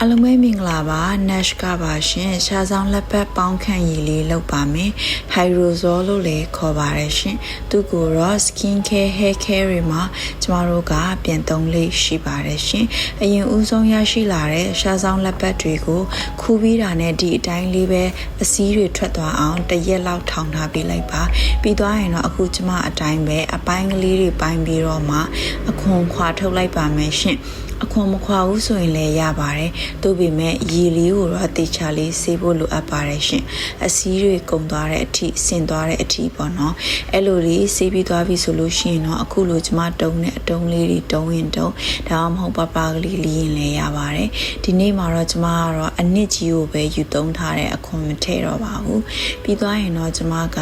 အားလုံးပဲမင်္ဂလာပါ Nash ကပါရှင်ရှားဆောင်လက်ပတ်ပေါင်းခန့်ရည်လေးလုပ်ပါမယ် Hydrozole လို့လည်းခေါ်ပါတယ်ရှင်သူကိုတော့ skin care hair care တွေမှာကျမတို့ကပြန်သုံးလေးရှိပါတယ်ရှင်အရင်ဦးဆုံးရရှိလာတဲ့ရှားဆောင်လက်ပတ်တွေကိုခူးပြီးတာနဲ့ဒီအတိုင်းလေးပဲအစည်းတွေထွက်သွားအောင်တစ်ရက်လောက်ထောင်ထားပေးလိုက်ပါပြီးသွားရင်တော့အခုကျမအတိုင်းပဲအပိုင်းကလေးတွေပိုင်းပြီးတော့မှအခွန်ခွာထုတ်လိုက်ပါမယ်ရှင်အခွန်မခွာဘူးဆိုရင်လည်းရပါတယ်။သို့ပေမဲ့ရေလေးကိုတော့တေချာလေးဆေးဖို့လိုအပ်ပါတယ်ရှင်။အစည်းတွေကုံသွားတဲ့အထိဆင်သွားတဲ့အထိပေါ့နော်။အဲ့လိုလေးဆေးပြီးသွားပြီဆိုလို့ရှိရင်တော့အခုလိုကျမတုံးတဲ့အတုံးလေးတွေတုံးရင်တုံးဒါမှမဟုတ်ပပကလေးလီးရင်လည်းရပါတယ်။ဒီနေ့မှာတော့ကျမကတော့အနစ်ကြီးကိုပဲယူသုံးထားတဲ့အခွန်မထည့်တော့ပါဘူး။ပြီးသွားရင်တော့ကျမက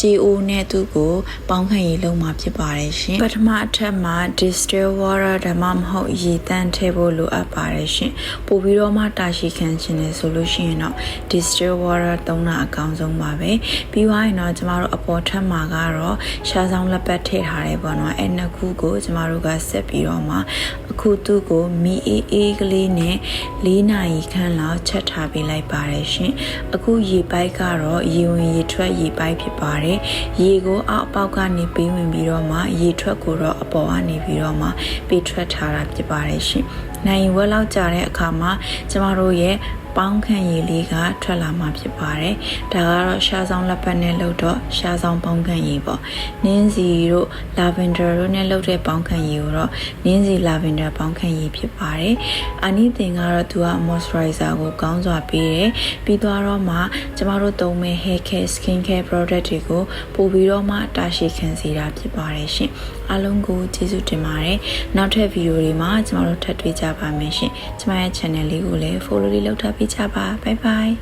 JO နဲ့သူ့ကိုပေါင်းခန့်ရေးလုံးမှာဖြစ်ပါတယ်ရှင်။ပထမအထက်မှာ distill water ဒါမှမဟုတ်ရေတန့်ထည့်ဖို့လိုအပ်ပါတယ်ရှင်။ပို့ပြီးတော့မှတာရှိခံခြင်းလေဆိုလို့ရှိရင်တော့ distill water သုံးတာအကောင်းဆုံးပါပဲ။ပြီးသွားရင်တော့ကျမတို့အပေါ်ထက်မှာကတော့ရှားဆောင်လက်ပတ်ထည့်ထားတယ်ပေါ့နော်။အဲ့နှစ်ခုကိုကျမတို့ကဆက်ပြီးတော့မှအခုသူ့ကိုမီအေးအေးကလေးနဲ့၄နာရီခန့်လောက်ချက်ထားပေးလိုက်ပါတယ်ရှင်။အခုရေပိုက်ကတော့ရေဝင်ရေထွက်ရေပိုက်ဖြစ်ပါတယ်။ရေကိုအောက်အပေါက်ကနေပေးဝင်ပြီးတော့မှရေထွက်ကိုတော့အပေါ်ကနေပြီးတော့မှပေးထွက်ထားတာဖြစ်ပါတယ်ရှင်။ နိုင်ဝက်လောက်ကြာတဲ့အခါမှာကျမတို့ရဲ့ပေါင်းခန့်ရည်လေးကထွက်လာမှာဖြစ်ပါတယ်။ဒါကတော့ရှားဆောင်လက်ပတ်နဲ့လုပ်တော့ရှားဆောင်ပေါင်းခန့်ရည်ပေါ့။နင်းစီတို့လာဗင်ဒါတို့နဲ့လုပ်တဲ့ပေါင်းခန့်ရည်ကိုတော့နင်းစီလာဗင်ဒါပေါင်းခန့်ရည်ဖြစ်ပါတယ်။အနီးတင်ကတော့သူက moisturizer ကိုကောင်းစွာပေးတယ်။ပြီးသွားတော့မှကျမတို့သုံးမဲ့ hair care skin care product တွေကိုပို့ပြီးတော့မှတာရှည်ခံစေတာဖြစ်ပါတယ်ရှင်။အားလုံးကိုကျေးဇူးတင်ပါတယ်။နောက်ထပ်ဗီဒီယိုတွေမှာကျမတို့ထပ်တွေ့ကြပါမယ်ရှင်။ကျမရဲ့ channel လေးကိုလည်း follow လေးလုပ်ထားပေးကြပါ bye bye